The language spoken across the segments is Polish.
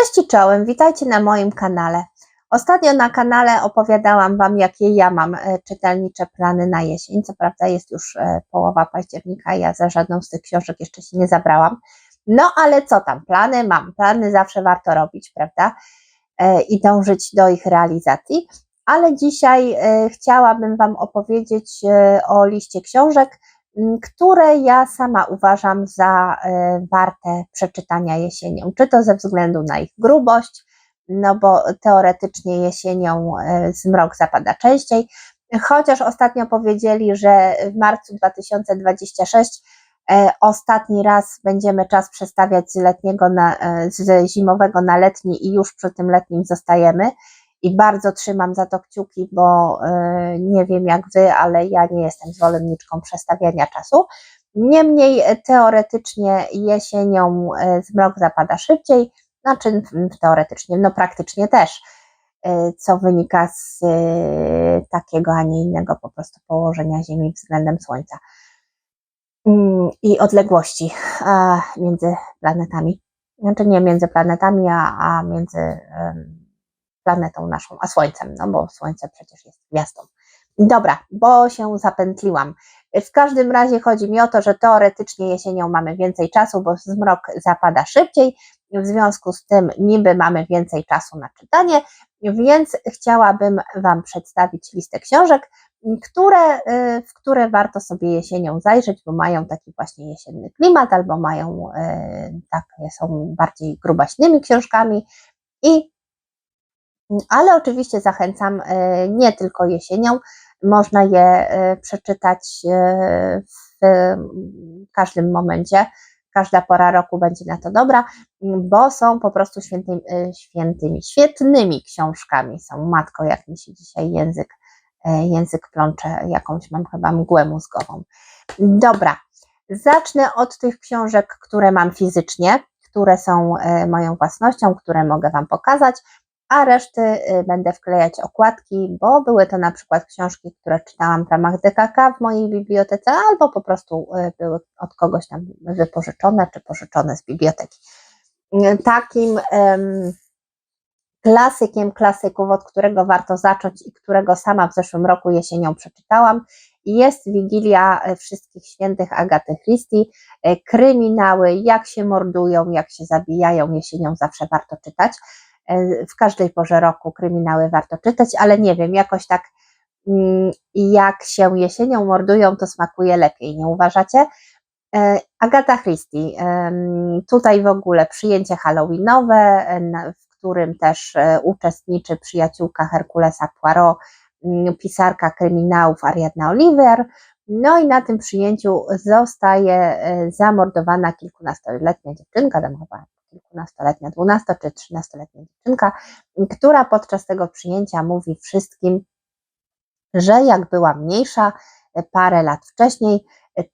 Cześć czołem, witajcie na moim kanale. Ostatnio na kanale opowiadałam Wam, jakie ja mam e, czytelnicze plany na jesień. Co prawda jest już e, połowa października, ja za żadną z tych książek jeszcze się nie zabrałam. No ale co tam, plany mam, plany zawsze warto robić, prawda? E, I dążyć do ich realizacji. Ale dzisiaj chciałabym Wam opowiedzieć o liście książek, które ja sama uważam za warte przeczytania jesienią. Czy to ze względu na ich grubość, no bo teoretycznie jesienią e, zmrok zapada częściej, chociaż ostatnio powiedzieli, że w marcu 2026 e, ostatni raz będziemy czas przestawiać z letniego na, e, z zimowego na letni i już przy tym letnim zostajemy i bardzo trzymam za to kciuki, bo nie wiem jak wy, ale ja nie jestem zwolenniczką przestawiania czasu. Niemniej teoretycznie jesienią zmrok zapada szybciej, znaczy teoretycznie, no praktycznie też, co wynika z takiego, a nie innego po prostu położenia Ziemi względem Słońca mm, i odległości między planetami. Znaczy nie między planetami, a, a między planetą naszą, a Słońcem, no bo Słońce przecież jest gwiazdą. Dobra, bo się zapętliłam. W każdym razie chodzi mi o to, że teoretycznie jesienią mamy więcej czasu, bo zmrok zapada szybciej, w związku z tym niby mamy więcej czasu na czytanie, więc chciałabym Wam przedstawić listę książek, które, y, w które warto sobie jesienią zajrzeć, bo mają taki właśnie jesienny klimat, albo mają takie, są bardziej grubaśnymi książkami i ale oczywiście zachęcam y, nie tylko jesienią, można je przeczytać w każdym momencie każda pora roku będzie na to dobra, bo są po prostu świętymi, e, świętymi świetnymi książkami. Są matko, jak mi się dzisiaj język, e, język plącze, jakąś mam chyba mgłę mózgową. Dobra, zacznę od tych książek, które mam fizycznie, które są e, moją własnością, które mogę Wam pokazać a reszty y, będę wklejać okładki, bo były to na przykład książki, które czytałam w ramach DKK w mojej bibliotece, albo po prostu y, były od kogoś tam wypożyczone czy pożyczone z biblioteki. Y, takim um, klasykiem klasyków, od którego warto zacząć i którego sama w zeszłym roku jesienią przeczytałam, jest Wigilia Wszystkich Świętych Agaty Christie. Kryminały, jak się mordują, jak się zabijają, jesienią zawsze warto czytać. E, w każdej porze roku kryminały warto czytać, ale nie wiem, jakoś tak mm, jak się jesienią mordują, to smakuje lepiej, nie uważacie? E, Agata Christie, tutaj w ogóle przyjęcie halloweenowe, w którym też e, uczestniczy przyjaciółka Herkulesa Poirot, mm, pisarka kryminałów Ariadna Oliver, no i na tym przyjęciu zostaje zamordowana kilkunastoletnia dziewczynka, tam chyba kilkunastoletnia, dwunasto czy trzynastoletnia dziewczynka, która podczas tego przyjęcia mówi wszystkim, że jak była mniejsza, parę lat wcześniej,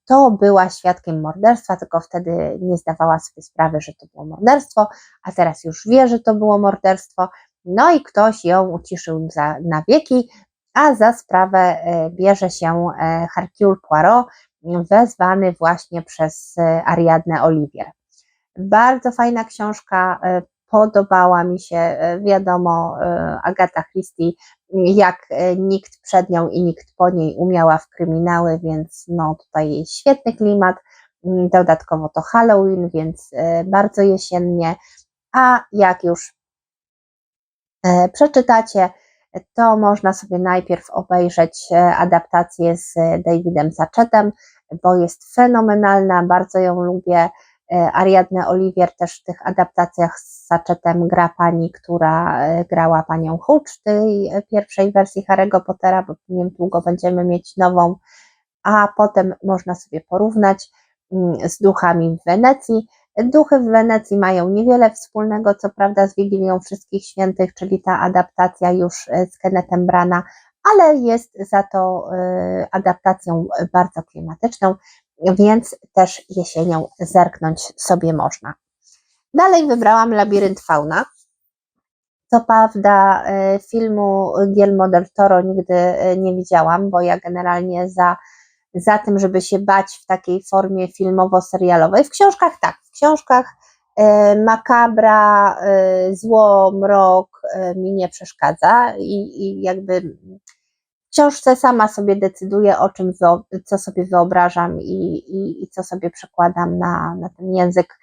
to była świadkiem morderstwa, tylko wtedy nie zdawała sobie sprawy, że to było morderstwo, a teraz już wie, że to było morderstwo. No i ktoś ją uciszył za, na wieki, a za sprawę e, bierze się e, Hercule Poirot, wezwany właśnie przez e, Ariadnę Olivier. Bardzo fajna książka, e, podobała mi się, e, wiadomo, e, Agata Christie, jak nikt przed nią i nikt po niej umiała w kryminały, więc no tutaj świetny klimat, mm, dodatkowo to Halloween, więc bardzo jesiennie, a jak już przeczytacie, to można sobie najpierw obejrzeć adaptację z Davidem Sachetem, bo jest fenomenalna, bardzo ją lubię. E, Ariadne Olivier też w tych adaptacjach z Sachetem gra pani, która e, grała panią Hutch w tej e, pierwszej wersji Harry'ego Pottera, bo nie długo będziemy mieć nową, a potem można sobie porównać mm, z duchami w Wenecji. Duchy w Wenecji mają niewiele wspólnego, co prawda, z Wigilią Wszystkich Świętych, czyli ta adaptacja już z Kennethem Brana, ale jest za to adaptacją bardzo klimatyczną więc też jesienią zerknąć sobie można. Dalej wybrałam Labirynt Fauna. Co prawda e, filmu Guillermo del Toro nigdy e, nie widziałam, bo ja generalnie za, za tym, żeby się bać w takiej formie filmowo-serialowej, w książkach tak, w książkach E, Makabra, zło, mrok mi nie przeszkadza i, i jakby książce sama sobie decyduję o czym, co sobie wyobrażam i, i, i co sobie przekładam na, na ten język,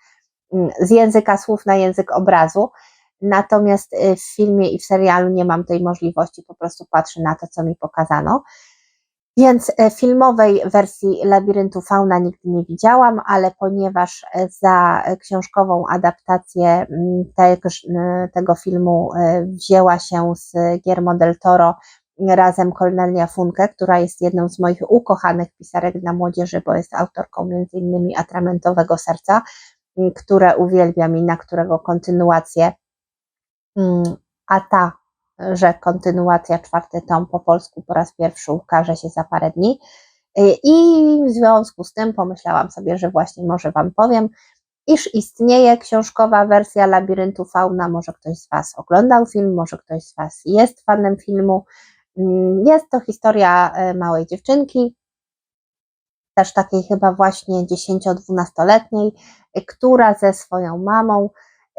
mm, z języka słów na język obrazu. Natomiast y, w filmie i w serialu nie mam tej możliwości, po prostu patrzę na to, co mi pokazano. Więc e, filmowej wersji Labiryntu Fauna nigdy nie widziałam, ale ponieważ e, za książkową adaptację mm, tegoż, e, tego filmu wzięła się z Guillermo del Toro razem Cornelia Funke, która jest jedną z moich ukochanych pisarek dla młodzieży, bo jest autorką innymi Atramentowego Serca, m, które uwielbiam i na którego kontynuację, mm, a ta że kontynuacja, czwarty tom po polsku po raz pierwszy ukaże się za parę dni. Y, I w związku z tym pomyślałam sobie, że właśnie może Wam powiem, iż istnieje książkowa wersja Labiryntu Fauna. Może ktoś z Was oglądał film, może ktoś z Was jest fanem filmu. Mm, Jest to historia y, małej dziewczynki, też takiej chyba właśnie 10-12-letniej, y, która ze swoją mamą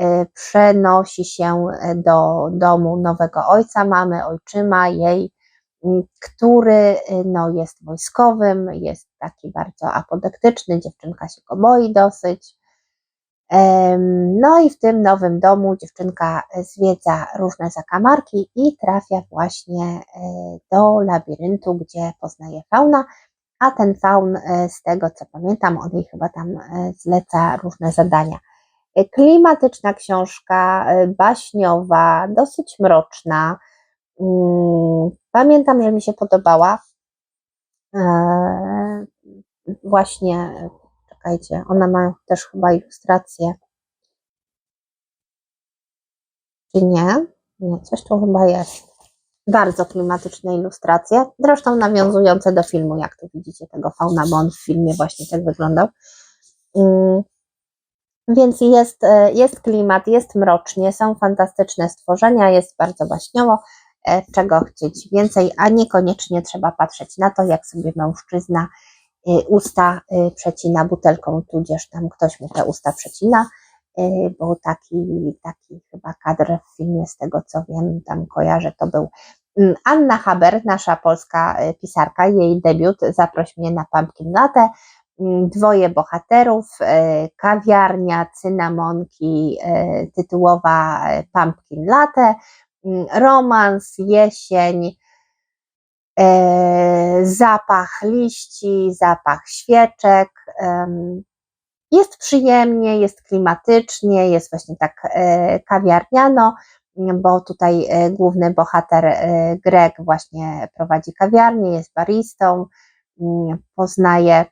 y, przenosi się do domu nowego ojca, mamy, ojczyma jej, m, który no, jest wojskowym, jest taki bardzo apodektyczny, dziewczynka się go boi dosyć. No i w tym nowym domu dziewczynka zwiedza różne zakamarki i trafia właśnie e, do labiryntu, gdzie poznaje fauna, a ten faun, e, z tego co pamiętam, on jej chyba tam e, zleca różne zadania. Klimatyczna książka, baśniowa, dosyć mroczna. Mm, Pamiętam, jak mi się podobała. Właśnie, czekajcie, one mają też chyba ilustrację. Czy nie? Nie, coś tu chyba jest. Bardzo klimatyczne ilustracje, zresztą nawiązujące do filmu, jak tu widzicie tego fauna, bo on w filmie właśnie tak wyglądał. Mm, Więc jest, e, jest klimat, jest mrocznie, są fantastyczne stworzenia, jest bardzo baśniowo, e, czego chcieć więcej, a niekoniecznie trzeba patrzeć na to, jak sobie mężczyzna usta e, przecina butelką, tudzież tam ktoś mu te usta przecina, e, bo taki, taki chyba kadr w filmie, z tego co wiem, tam kojarzę, to był Mm, Anna Haber, nasza polska pisarka, jej debiut Zaproś mnie na Pumpkin Latte, Mm, dwoje bohaterów, kawiarnia, cynamonki, tytułowa Pumpkin Latte, mm, romans, jesień, zapach liści, zapach świeczek. Jest przyjemnie, jest klimatycznie, jest właśnie tak e, kawiarniano, bo tutaj e, główny bohater e, Greg właśnie prowadzi kawiarnię, jest baristą, m, poznaje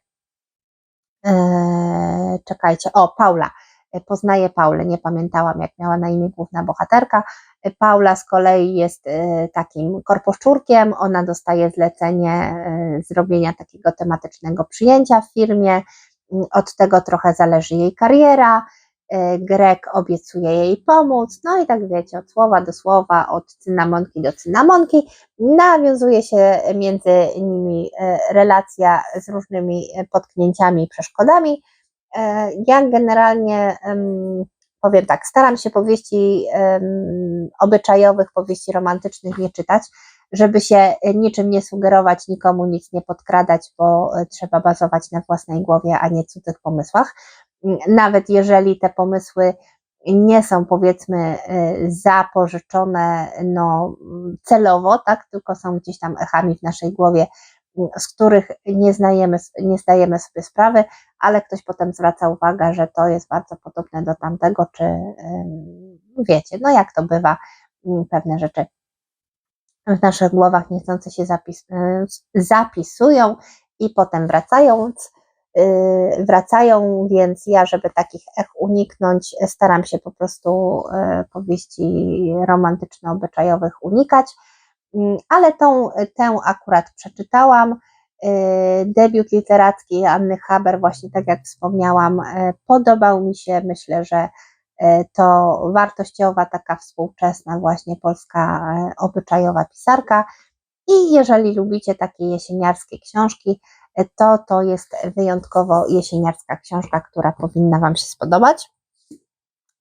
czekajcie, o, Paula. E, Poznaję Paulę, nie pamiętałam, jak miała na imię główna bohaterka. Paula z kolei jest e, takim korposzczurkiem, ona dostaje zlecenie e, zrobienia takiego tematycznego przyjęcia w firmie. Mm, Od tego trochę zależy jej kariera. E, Greg obiecuje jej pomóc, no i tak wiecie, od słowa do słowa, od cynamonki do cynamonki, nawiązuje się między nimi relacja z różnymi potknięciami i przeszkodami. Ja generalnie powiem tak, staram się powieści em, obyczajowych, powieści romantycznych nie czytać, żeby się niczym nie sugerować, nikomu nic nie podkradać, bo e, trzeba bazować na własnej głowie, a nie cudzych pomysłach. M, Nawet jeżeli te pomysły nie są powiedzmy y, zapożyczone no, celowo, tak, tylko są gdzieś tam echami w naszej głowie, z których nie, znajemy, nie zdajemy sobie sprawy, ale ktoś potem zwraca uwagę, że to jest bardzo podobne do tamtego, czy wiecie, no jak to bywa, m, pewne rzeczy w naszych głowach niechcący się zapis, y, zapisują i potem wracając, y, wracają, więc ja, żeby takich ech uniknąć, staram się po prostu y, powieści romantyczno-obyczajowych unikać, Mm, ale tą, tę akurat przeczytałam. Y, Debiut literacki Anny Haber, właśnie tak jak wspomniałam, y, podobał mi się. Myślę, że y, to wartościowa, taka współczesna, właśnie polska y, obyczajowa pisarka. I jeżeli lubicie takie jesieniarskie książki, y, to to jest wyjątkowo jesieniarska książka, która powinna Wam się spodobać.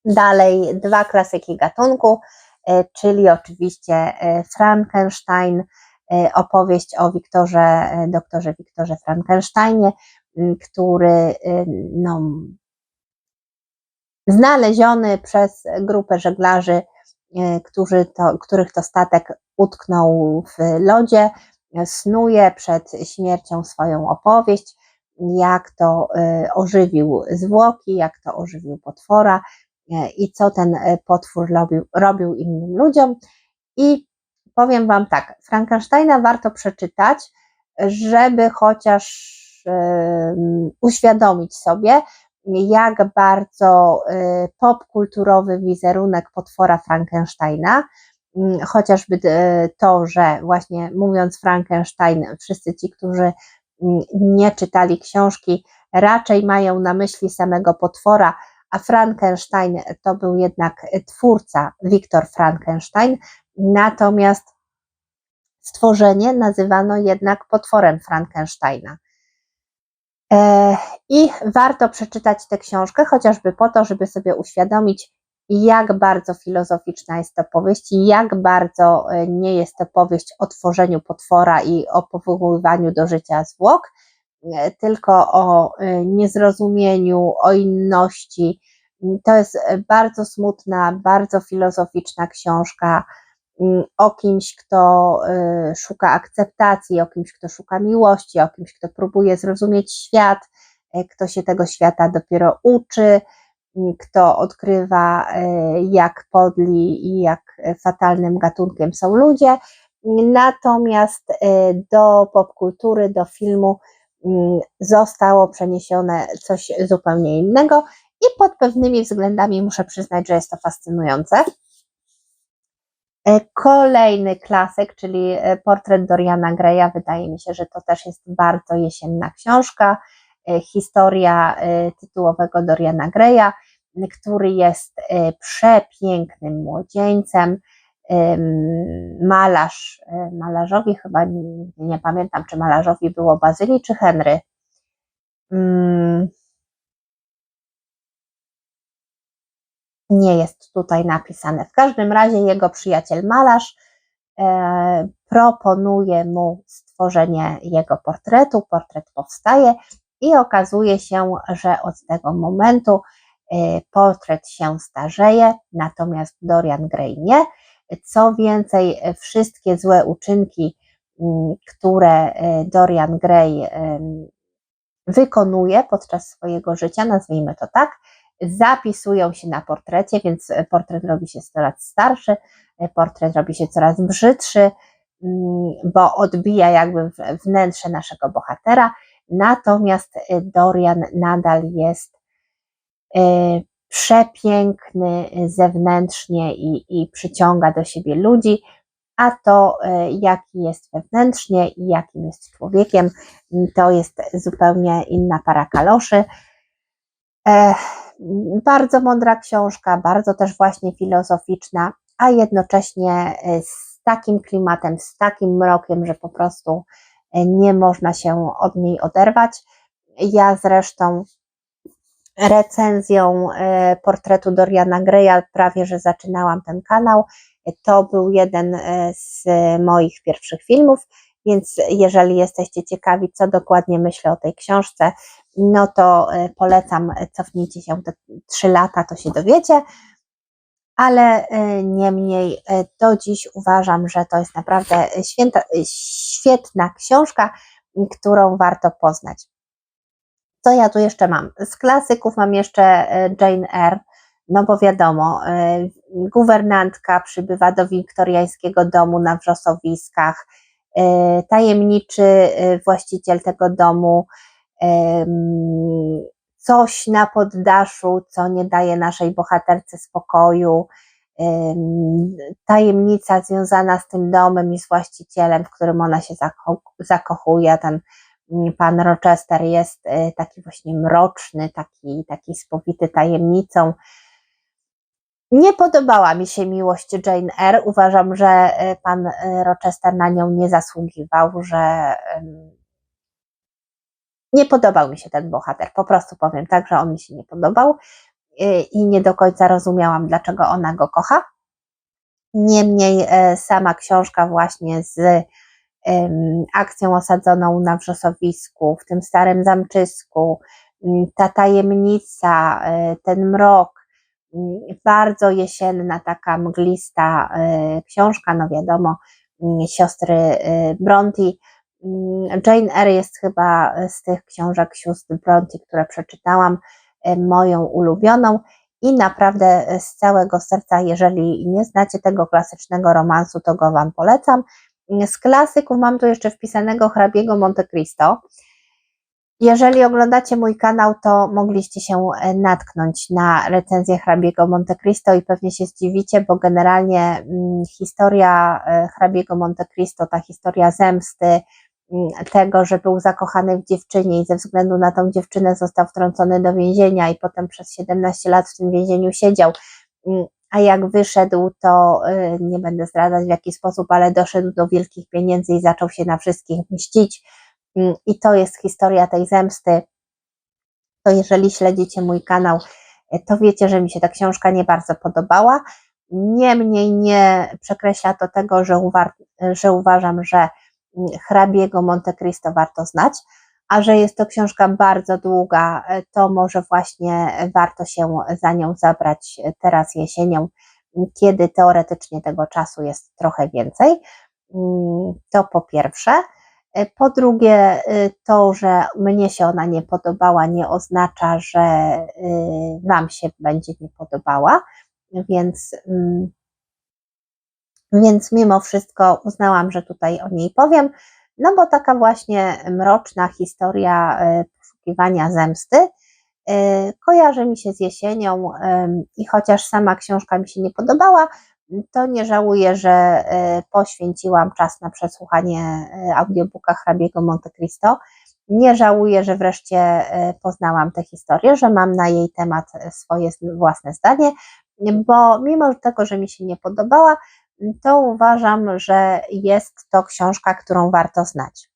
Dalej dwa klasyki gatunku, czyli oczywiście e, Frankenstein, e, opowieść o Wiktorze, doktorze Wiktorze Frankensteinie, który no, znaleziony przez grupę żeglarzy, którzy to, których to statek utknął w lodzie, snuje przed śmiercią swoją opowieść, jak to ożywił zwłoki, jak to ożywił potwora, E, i co ten e, potwór robił, robił innym ludziom. I powiem Wam tak, Frankensteina warto przeczytać, żeby chociaż uświadomić sobie, jak bardzo e, popkulturowy wizerunek potwora Frankensteina, chociażby to, że właśnie mówiąc Frankenstein, wszyscy ci, którzy nie czytali książki, raczej mają na myśli samego potwora, a Frankenstein to był jednak twórca Wiktor Frankenstein, natomiast stworzenie nazywano jednak potworem Frankensteina. E, I warto przeczytać tę książkę, chociażby po to, żeby sobie uświadomić, jak bardzo filozoficzna jest to powieść i jak bardzo e, nie jest to powieść o tworzeniu potwora i o powoływaniu do życia zwłok, tylko o e, niezrozumieniu, o inności. To jest bardzo smutna, bardzo filozoficzna książka mm, o kimś, kto szuka akceptacji, o kimś, kto szuka miłości, o kimś, kto próbuje zrozumieć świat, kto się tego świata dopiero uczy, kto odkrywa, jak podli i jak fatalnym gatunkiem są ludzie. Natomiast do popkultury, do filmu zostało przeniesione coś zupełnie innego i pod pewnymi względami muszę przyznać, że jest to fascynujące. E, kolejny klasyk, czyli e, portret Doriana Greya, wydaje mi się, że to też jest bardzo jesienna książka. E, historia tytułowego Doriana Greya, który jest przepięknym młodzieńcem, malarz, malarzowi chyba, nie, nie pamiętam, czy malarzowi było Bazylii, czy Henry. Mm. Nie jest tutaj napisane. W każdym razie jego przyjaciel malarz e, proponuje mu stworzenie jego portretu. Portret powstaje i okazuje się, że od tego momentu e, portret się starzeje, natomiast Dorian Gray nie. Co więcej, wszystkie złe uczynki, mm, które e, Dorian Gray wykonuje podczas swojego życia, nazwijmy to tak, zapisują się na portrecie, więc portret robi się coraz starszy, e, portret robi się coraz brzydszy, mm, bo odbija jakby wnętrze naszego bohatera, natomiast e, Dorian nadal jest przepiękny zewnętrznie i, i przyciąga do siebie ludzi, a to, e, jaki jest wewnętrznie i jakim jest człowiekiem, to jest zupełnie inna para kaloszy. Bardzo mądra książka, bardzo też właśnie filozoficzna, a jednocześnie e, z takim klimatem, z takim mrokiem, że po prostu nie można się od niej oderwać. Ja zresztą recenzją e, portretu Doriana Greya, prawie że zaczynałam ten kanał. To był jeden e, z moich pierwszych filmów, więc jeżeli jesteście ciekawi, co dokładnie myślę o tej książce, no to e, polecam, cofnijcie się te trzy lata, to się dowiecie. Ale niemniej do dziś uważam, że to jest naprawdę święta, świetna książka, którą warto poznać. Co ja tu jeszcze mam? Z klasyków mam jeszcze e, Jane Eyre, no bo wiadomo, e, guwernantka przybywa do wiktoriańskiego domu na wrzosowiskach, e, tajemniczy właściciel tego domu, coś na poddaszu, co nie daje naszej bohaterce spokoju, tajemnica związana z tym domem i z właścicielem, w którym ona się zakochuje, ten pan Rochester jest y, taki właśnie mroczny, taki, taki spowity tajemnicą. Nie podobała mi się miłość Jane Eyre. Uważam, że y, pan y, Rochester na nią nie zasługiwał, że nie podobał mi się ten bohater. Po prostu powiem tak, że on mi się nie podobał. i nie do końca rozumiałam, dlaczego ona go kocha. Niemniej sama książka właśnie z akcją osadzoną na wrzosowisku, w tym starym zamczysku, mm, ta tajemnica, e, ten mrok, mm, bardzo jesienna, taka mglista e, książka, no wiadomo, mm, siostry Bronte. Jane Eyre jest chyba z tych książek sióstr Bronte, które przeczytałam, moją ulubioną i naprawdę z całego serca, jeżeli nie znacie tego klasycznego romansu, to go Wam polecam. Z klasyków mam tu jeszcze wpisanego hrabiego Monte Cristo. Jeżeli oglądacie mój kanał, to mogliście się e, natknąć na recenzję hrabiego Monte Cristo i pewnie się zdziwicie, bo generalnie mm, historia e, hrabiego Monte Cristo, ta historia zemsty, mm, tego, że był zakochany w dziewczynie i ze względu na tą dziewczynę został wtrącony do więzienia i potem przez 17 lat w tym więzieniu siedział. A jak wyszedł, to y, nie będę zdradzać w jaki sposób, ale doszedł do wielkich pieniędzy i zaczął się na wszystkich mścić. Mm, I to jest historia tej zemsty. To jeżeli śledzicie mój kanał, y, to wiecie, że mi się ta książka nie bardzo podobała. Niemniej nie przekreśla to tego, że, że uważam, że mm, hrabiego Monte Cristo warto znać a że jest to książka bardzo długa, e, to może właśnie warto się za nią zabrać teraz jesienią, kiedy teoretycznie tego czasu jest trochę więcej. Mm, to po pierwsze. E, po drugie, e, to, że mnie się ona nie podobała, nie oznacza, że Wam się będzie nie podobała, więc, mm, więc mimo wszystko uznałam, że tutaj o niej powiem. No bo taka właśnie mroczna historia e, poszukiwania zemsty e, kojarzy mi się z jesienią i chociaż sama książka mi się nie podobała, to nie żałuję, że e, poświęciłam czas na przesłuchanie audiobooka hrabiego Monte Cristo. Nie żałuję, że wreszcie poznałam tę historię, że mam na jej temat swoje własne zdanie, bo mimo tego, że mi się nie podobała, to uważam, że jest to książka, którą warto znać.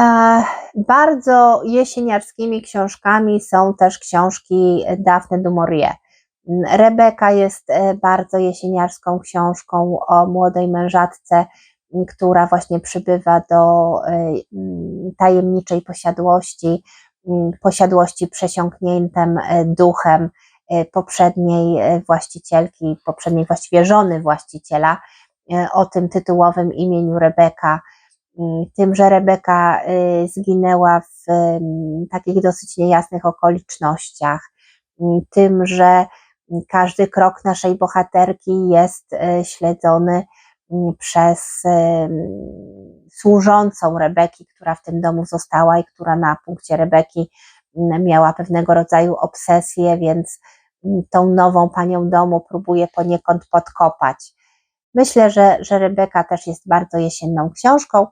E, bardzo jesieniarskimi książkami są też książki Daphne du Maurier. Rebeka jest e, bardzo jesieniarską książką o młodej mężatce, która właśnie przybywa do e, tajemniczej posiadłości, posiadłości przesiąkniętym duchem, poprzedniej e, właścicielki, poprzedniej właściwie żony właściciela e, o tym tytułowym imieniu Rebeka. Mm, tym, że Rebeka zginęła w mm, takich dosyć niejasnych okolicznościach, mm, tym, że każdy krok naszej bohaterki jest śledzony przez służącą Rebeki, która w tym domu została i która na punkcie Rebeki miała pewnego rodzaju obsesję, więc tą nową panią domu próbuje poniekąd podkopać. Myślę, że, że Rebeka też jest bardzo jesienną książką,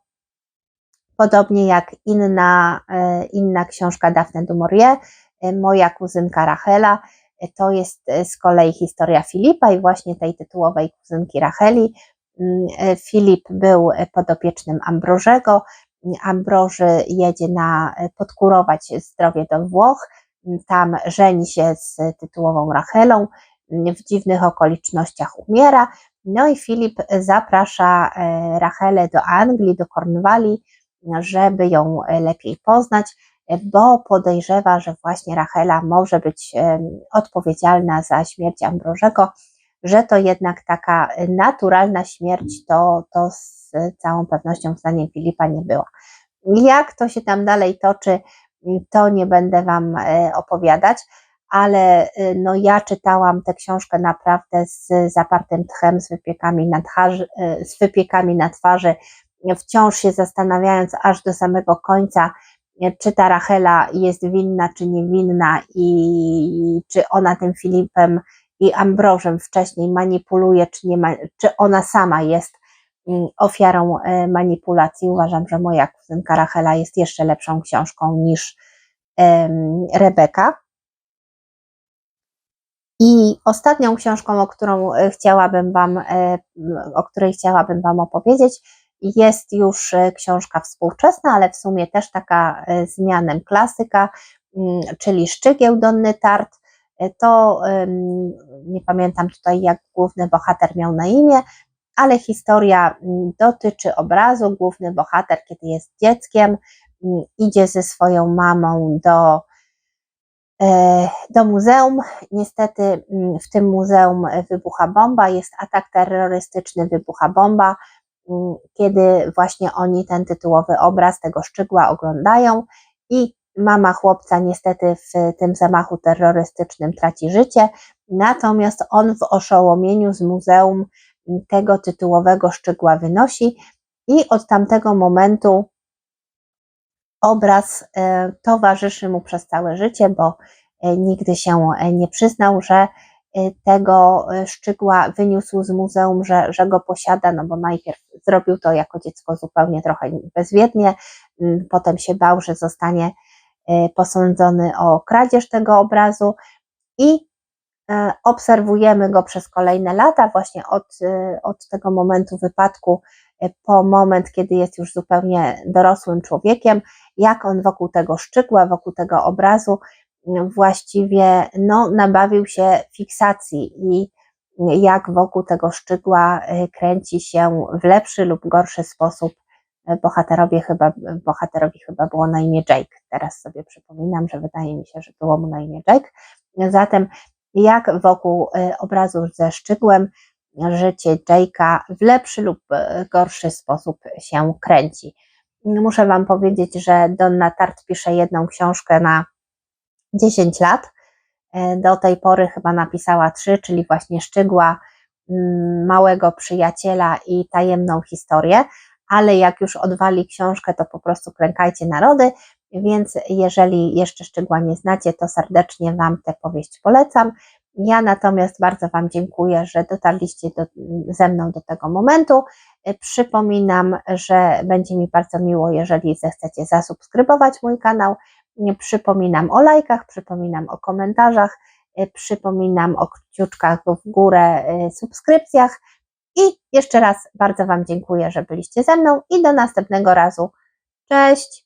podobnie jak inna, e, inna książka Daphne du Maurier, e, Moja kuzynka Rachela, e, to jest z kolei historia Filipa i właśnie tej tytułowej kuzynki Racheli. Mm, Filip był podopiecznym Ambrożego, Ambroży jedzie na podkurować zdrowie do Włoch, tam żeni się z tytułową Rachelą, w dziwnych okolicznościach umiera, no i Filip zaprasza e, Rachelę do Anglii, do Cornwalli, żeby ją lepiej poznać, bo podejrzewa, że właśnie Rachela może być e, odpowiedzialna za śmierć Ambrożego, że to jednak taka naturalna śmierć, to, to z całą pewnością zdaniem Filipa nie była. Jak to się tam dalej toczy, to nie będę Wam e, opowiadać, ale e, no ja czytałam tę książkę naprawdę z zapartym tchem, z wypiekami na, twarzy, e, z wypiekami na twarzy, wciąż się zastanawiając aż do samego końca, czy ta Rachela jest winna, czy niewinna i czy ona tym Filipem i Ambrożem wcześniej manipuluje, czy, nie ma, czy ona sama jest Mm, ofiarą e, manipulacji. Uważam, że moja kuzynka Rachela jest jeszcze lepszą książką niż Rebeka. I ostatnią książką, o którą e, chciałabym Wam, e, o której chciałabym Wam opowiedzieć, jest już książka współczesna, ale w sumie też taka z klasyka. czyli Szczygieł Donny Tart. To nie pamiętam tutaj, jak główny bohater miał na imię, ale historia mm, dotyczy obrazu. Główny bohater, kiedy jest dzieckiem, mm, idzie ze swoją mamą do, e, do muzeum. Niestety mm, w tym muzeum wybucha bomba, jest atak terrorystyczny, wybucha bomba. Kiedy właśnie oni ten tytułowy obraz tego szczygła oglądają i mama chłopca niestety w tym zamachu terrorystycznym traci życie, natomiast on w oszołomieniu z muzeum tego tytułowego szczygła wynosi i od tamtego momentu obraz e, towarzyszy mu przez całe życie, bo e, nigdy się e, nie przyznał, że tego szczygła wyniósł z muzeum, że, że go posiada, no bo najpierw zrobił to jako dziecko zupełnie trochę bezwiednie, potem się bał, że zostanie posądzony o kradzież tego obrazu i obserwujemy go przez kolejne lata, właśnie od, e, od tego momentu wypadku e, po moment, kiedy jest już zupełnie dorosłym człowiekiem, jak on wokół tego szczygła, wokół tego obrazu właściwie no, nabawił się fiksacji i jak wokół tego szczygła e, kręci się w lepszy lub gorszy sposób e, bohaterowie chyba, bohaterowi chyba było na imię Jake. Teraz sobie przypominam, że wydaje mi się, że było mu na imię Jake. Zatem jak wokół e, obrazu ze szczygłem życie Jake'a w lepszy lub e, gorszy sposób się kręci. Muszę Wam powiedzieć, że Donna Tart pisze jedną książkę na 10 lat. E, Do tej pory chyba napisała trzy, czyli właśnie Szczygła, mm, Małego Przyjaciela i Tajemną Historię, ale jak już odwali książkę, to po prostu klękajcie narody, więc jeżeli jeszcze Szczygła nie znacie, to serdecznie Wam tę powieść polecam. Ja natomiast bardzo Wam dziękuję, że dotarliście do, ze mną do tego momentu. Przypominam, że będzie mi bardzo miło, jeżeli zechcecie zasubskrybować mój kanał. Przypominam o lajkach, przypominam o komentarzach, przypominam o kciuczkach w górę, subskrypcjach. I jeszcze raz bardzo Wam dziękuję, że byliście ze mną i do następnego razu. Cześć!